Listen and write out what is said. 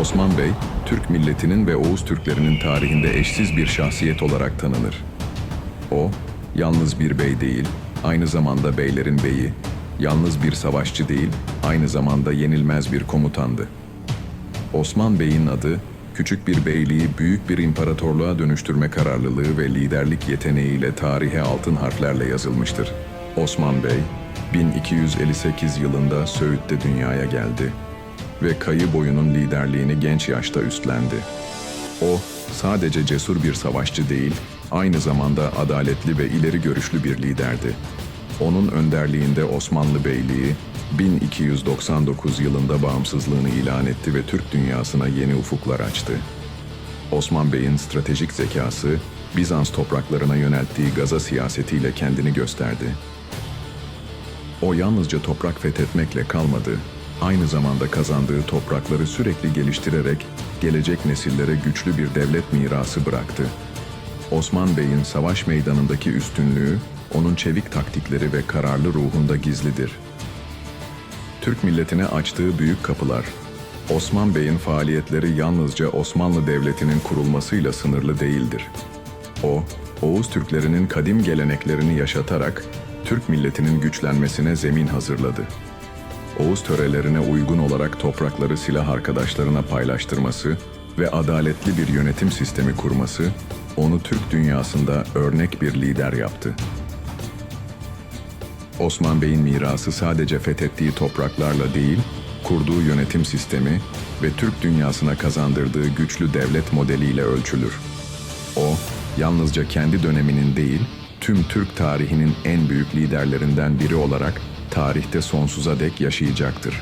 Osman Bey, Türk milletinin ve Oğuz Türklerinin tarihinde eşsiz bir şahsiyet olarak tanınır. O, yalnız bir bey değil, aynı zamanda beylerin beyi, yalnız bir savaşçı değil, aynı zamanda yenilmez bir komutandı. Osman Bey'in adı, küçük bir beyliği büyük bir imparatorluğa dönüştürme kararlılığı ve liderlik yeteneğiyle tarihe altın harflerle yazılmıştır. Osman Bey, 1258 yılında Söğüt'te dünyaya geldi ve Kayı boyunun liderliğini genç yaşta üstlendi. O, sadece cesur bir savaşçı değil, aynı zamanda adaletli ve ileri görüşlü bir liderdi. Onun önderliğinde Osmanlı Beyliği, 1299 yılında bağımsızlığını ilan etti ve Türk dünyasına yeni ufuklar açtı. Osman Bey'in stratejik zekası, Bizans topraklarına yönelttiği gaza siyasetiyle kendini gösterdi. O yalnızca toprak fethetmekle kalmadı, aynı zamanda kazandığı toprakları sürekli geliştirerek gelecek nesillere güçlü bir devlet mirası bıraktı. Osman Bey'in savaş meydanındaki üstünlüğü, onun çevik taktikleri ve kararlı ruhunda gizlidir. Türk milletine açtığı büyük kapılar, Osman Bey'in faaliyetleri yalnızca Osmanlı Devleti'nin kurulmasıyla sınırlı değildir. O, Oğuz Türklerinin kadim geleneklerini yaşatarak Türk milletinin güçlenmesine zemin hazırladı. Oğuz törelerine uygun olarak toprakları silah arkadaşlarına paylaştırması ve adaletli bir yönetim sistemi kurması onu Türk dünyasında örnek bir lider yaptı. Osman Bey'in mirası sadece fethettiği topraklarla değil, kurduğu yönetim sistemi ve Türk dünyasına kazandırdığı güçlü devlet modeliyle ölçülür. O, yalnızca kendi döneminin değil, tüm Türk tarihinin en büyük liderlerinden biri olarak tarihte sonsuza dek yaşayacaktır.